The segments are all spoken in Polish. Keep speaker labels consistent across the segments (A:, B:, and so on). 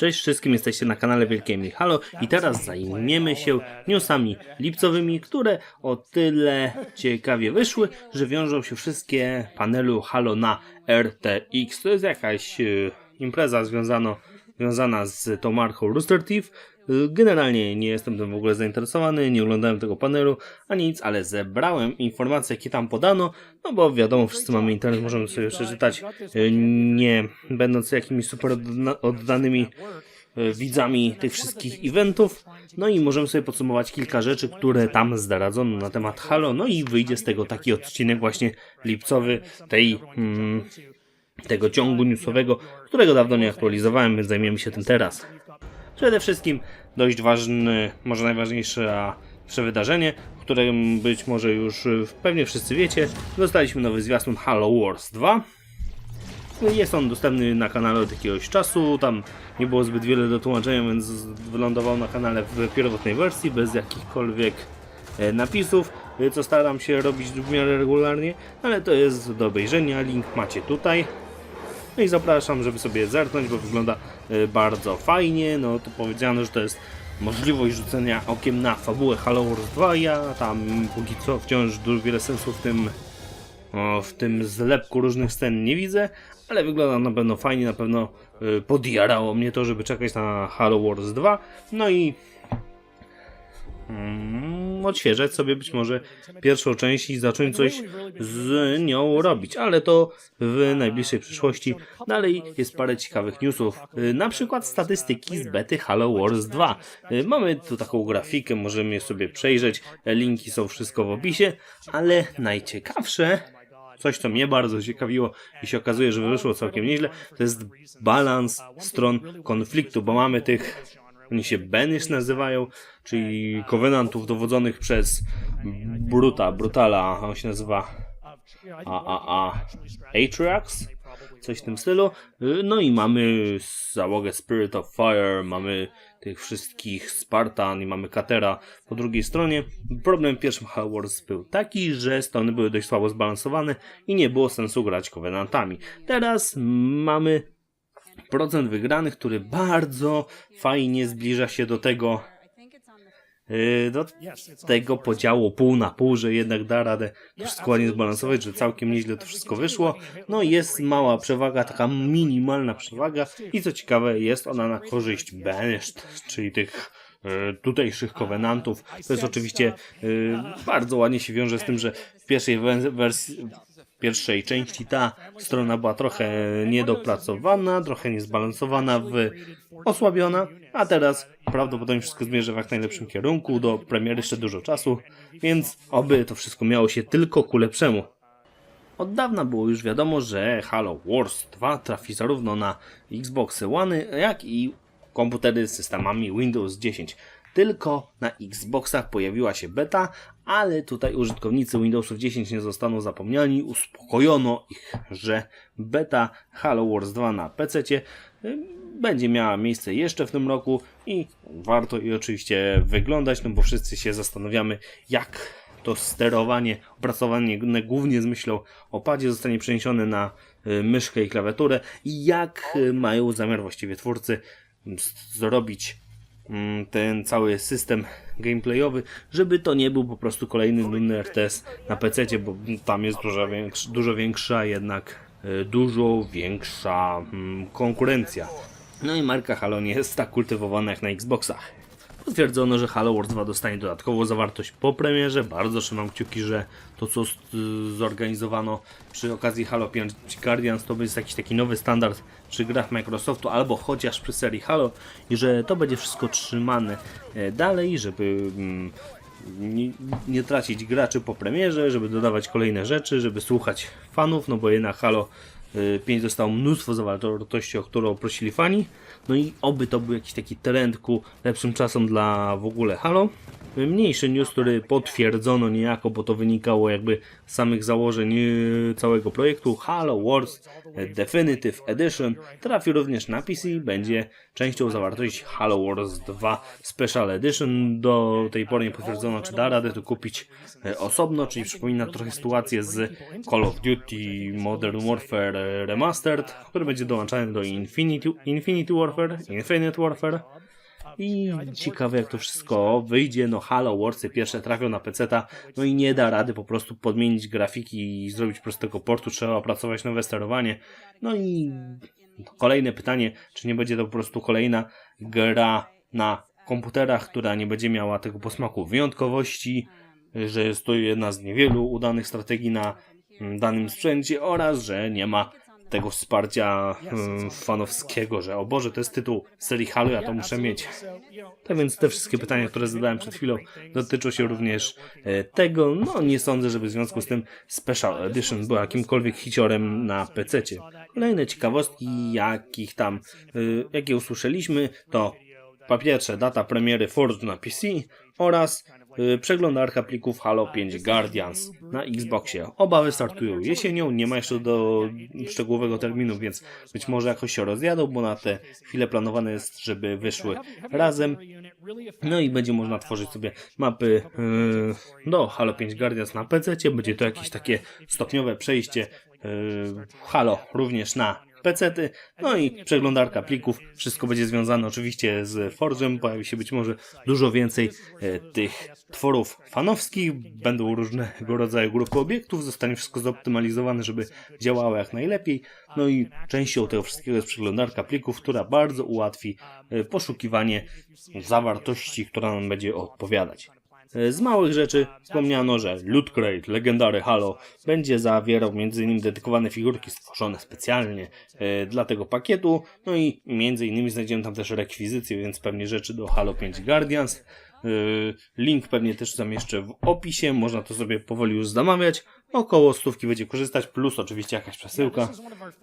A: Cześć wszystkim, jesteście na kanale Wielkiej Halo i teraz zajmiemy się newsami lipcowymi, które o tyle ciekawie wyszły, że wiążą się wszystkie panelu Halo na RTX. To jest jakaś e, impreza związano, związana z tą marką Rooster Teeth. E, Generalnie nie jestem tym w ogóle zainteresowany, nie oglądałem tego panelu ani nic, ale zebrałem informacje, jakie tam podano, no bo wiadomo, wszyscy mamy internet, możemy sobie przeczytać, e, nie będąc jakimiś super odda- oddanymi e, widzami tych wszystkich eventów. No i możemy sobie podsumować kilka rzeczy, które tam zdradzone na temat Halo. No i wyjdzie z tego taki odcinek właśnie lipcowy tej, mm, tego ciągu newsowego, którego dawno nie aktualizowałem, więc zajmiemy się tym teraz. Przede wszystkim dość ważny, może najważniejsze wydarzenie, o którym być może już y, pewnie wszyscy wiecie. Dostaliśmy nowy zwiastun Halo Wars 2. Jest on dostępny na kanale od jakiegoś czasu, tam nie było zbyt wiele do tłumaczenia, więc wylądował na kanale w pierwotnej wersji, bez jakichkolwiek e, napisów, co staram się robić w miarę regularnie, ale to jest do obejrzenia, link macie tutaj. No i zapraszam, żeby sobie zerknąć, bo wygląda e, bardzo fajnie. No to powiedziano, że to jest możliwość rzucenia okiem na fabułę Halo Wars 2. Ja tam póki co wciąż dużo wiele sensu w tym w tym zlepku różnych scen nie widzę, ale wygląda na pewno fajnie, na pewno y, podjarało mnie to, żeby czekać na Halo Wars 2. No i mm, odświeżać sobie być może pierwszą część i zacząć coś z nią robić, ale to w najbliższej przyszłości. Dalej jest parę ciekawych newsów, y, na przykład statystyki z bety Halo Wars 2. Y, Mamy tu taką grafikę, możemy je sobie przejrzeć, linki są wszystko w opisie, ale najciekawsze coś, co mnie bardzo ciekawiło i się okazuje, że wyszło całkiem nieźle, to jest balans stron konfliktu, bo mamy tych, oni się Benish nazywają, czyli kowenantów dowodzonych przez Bruta, Brutala, on się nazywa a, a, a, Atriox? Coś w tym stylu. No i mamy załogę Spirit of Fire, mamy tych wszystkich Spartan i mamy Katera po drugiej stronie. Problem w pierwszym Halo Wars był taki, że strony były dość słabo zbalansowane i nie było sensu grać Covenantami. Teraz mamy procent wygranych, który bardzo fajnie zbliża się do tego yy, do tego podziału pół na pół, że jednak da radę to wszystko ładnie zbalansować, że całkiem nieźle to wszystko wyszło. No jest mała przewaga, taka minimalna przewaga i co ciekawe jest ona na korzyść Banished, czyli tych e, tutejszych kowenantów. To jest oczywiście e, bardzo ładnie się wiąże z tym, że w pierwszej we- wersji pierwszej części ta strona była trochę niedopracowana, trochę niezbalansowana, w, osłabiona, a teraz prawdopodobnie wszystko zmierza w jak najlepszym kierunku, do premiery jeszcze dużo czasu, więc oby to wszystko miało się tylko ku lepszemu. Od dawna było już wiadomo, że Halo Wars 2 trafi zarówno na Xbox One, jak i komputery z systemami Windows 10. Tylko na Xboxach pojawiła się beta, ale tutaj użytkownicy Windowsów 10 nie zostaną zapomniani. Uspokojono ich, że beta Halo Wars 2 na PC będzie miała miejsce jeszcze w tym roku i warto i oczywiście wyglądać, no bo wszyscy się zastanawiamy, jak to sterowanie, opracowanie głównie z myślą o padzie zostanie przeniesione na y, myszkę i klawiaturę i jak y, mają zamiar właściwie twórcy zrobić ten cały system gameplayowy, żeby to nie był po prostu kolejny nudny RTS na PC, bo tam jest dużo, dużo większa jednak y, dużo większa mm, konkurencja. No i marka Halo nie jest tak kultywowana jak na Xboxach. Potwierdzono, że Halo Wars 2 dostanie dodatkową zawartość po premierze. Bardzo trzymam kciuki, że to co zorganizowano przy okazji Halo 5 Guardians to będzie jakiś taki nowy standard przy grach Microsoftu albo chociaż przy serii Halo i że to będzie wszystko trzymane e, dalej, żeby mm, nie, nie tracić graczy po premierze, żeby dodawać kolejne rzeczy, żeby słuchać fanów, no bo jednak Halo 5 dostało mnóstwo zawartości, o którą prosili fani. No i oby to był jakiś taki trend ku lepszym czasom dla w ogóle Halo. Mniejszy news, który potwierdzono niejako, bo to wynikało jakby z samych założeń yy, całego projektu. Halo Wars Definitive Edition trafi również na PC, będzie częścią zawartości Halo Wars 2 Special Edition. Do tej pory nie potwierdzono, czy da radę to kupić e, osobno, czyli przypomina trochę sytuację z Call of Duty Modern Warfare Remastered, który będzie dołączany do Infinity, Infinity Warfare, Infinite Warfare. I ciekawe jak to wszystko wyjdzie, no Halo Warsy pierwsze trafią na PC-ta, no i nie da rady po prostu podmienić grafiki i zrobić prostego portu, trzeba opracować nowe sterowanie. No i kolejne pytanie, czy nie będzie to po prostu kolejna gra na komputerach, która nie będzie miała tego posmaku wyjątkowości, że jest to jedna z niewielu udanych strategii na mm, danym sprzęcie oraz, że nie ma tego wsparcia mm, fanowskiego, że o Boże, to jest tytuł serii Halo, ja to muszę mieć. Tak więc te wszystkie pytania, które zadałem przed chwilą, dotyczą się również e, tego. No, nie sądzę, żeby w związku z tym Special Edition był jakimkolwiek hiciorem na PC. Kolejne ciekawostki, jakich tam, y, jakie usłyszeliśmy, to po pierwsze data premiery Forge na PC oraz przeglądarka plików Halo 5 Guardians na Xboxie. Oba wystartują jesienią, nie ma jeszcze do szczegółowego terminu, więc być może jakoś się rozjadą, bo na te chwile planowane jest, żeby wyszły razem. No i będzie można tworzyć sobie mapy yy, do Halo 5 Guardians na PC. Będzie to jakieś takie stopniowe przejście yy, Halo również na pecety, no i przeglądarka plików. Wszystko będzie związane oczywiście z Forge'em. Pojawi się być może dużo więcej e, tych tworów fanowskich. Będą różnego rodzaju grupy obiektów. Zostanie wszystko zoptymalizowane, żeby działało jak najlepiej. No i częścią tego wszystkiego jest przeglądarka plików, która bardzo ułatwi e, poszukiwanie zawartości, która nam będzie odpowiadać. Z małych rzeczy wspomniano, że Loot Crate Legendary Halo będzie zawierał m.in. dedykowane figurki stworzone specjalnie e, dla tego pakietu, no i m.in. znajdziemy tam też rekwizycje, więc pewnie rzeczy do Halo 5 Guardians. E, Link pewnie też zamieszczę w opisie, można to sobie powoli już zamawiać. Około stówki będzie korzystać, plus oczywiście jakaś przesyłka.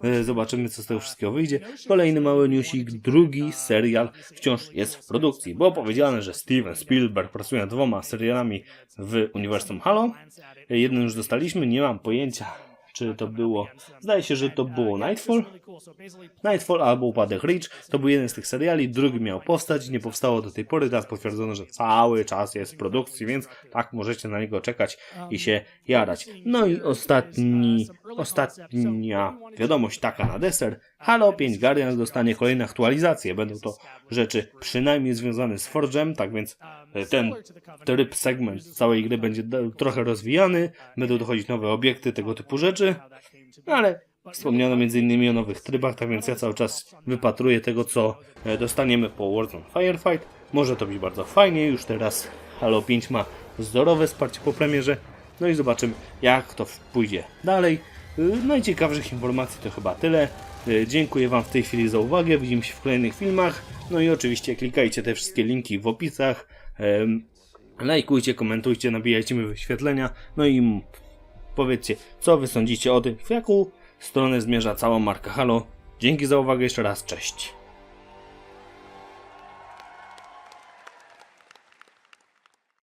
A: E, Zobaczymy, co z tego wszystkiego wyjdzie. Kolejny mały newsik, drugi serial wciąż jest w produkcji. Było powiedziane, że Steven Spielberg pracuje nad dwoma serialami w uniwersum Halo. Jeden już dostaliśmy, nie mam pojęcia, czy to było. Zdaje się, że to było Nightfall. Nightfall albo Upadek Ridge. To był jeden z tych seriali, drugi miał powstać, nie powstało do tej pory. Teraz potwierdzono, że cały czas jest w produkcji, więc tak możecie na niego czekać i się jarać. No i ostatni, ostatnia wiadomość taka na deser. Halo 5 Guardians dostanie kolejne aktualizacje. Będą to rzeczy przynajmniej związane z Forge'em, tak więc e, ten tryb, segment całej gry będzie trochę rozwijany. Będą dochodzić nowe obiekty, tego typu rzeczy. Ale wspomniano m.in. o nowych trybach, tak więc ja cały czas wypatruję tego, co e, dostaniemy po Warzone Firefight. Może to być bardzo fajnie, już teraz Halo 5 ma zdrowe wsparcie po premierze. No i zobaczymy, jak to pójdzie dalej. Y, Najciekawszych informacji to chyba tyle. Y, Dziękuję Wam w tej chwili za uwagę. Widzimy się w kolejnych filmach. No i oczywiście klikajcie te wszystkie linki w opisach. Lajkujcie, komentujcie, nabijajcie mi wyświetlenia. No i powiedzcie, co Wy sądzicie o tym, w jaką stronę zmierza cała marka Halo. Dzięki za uwagę jeszcze raz, cześć.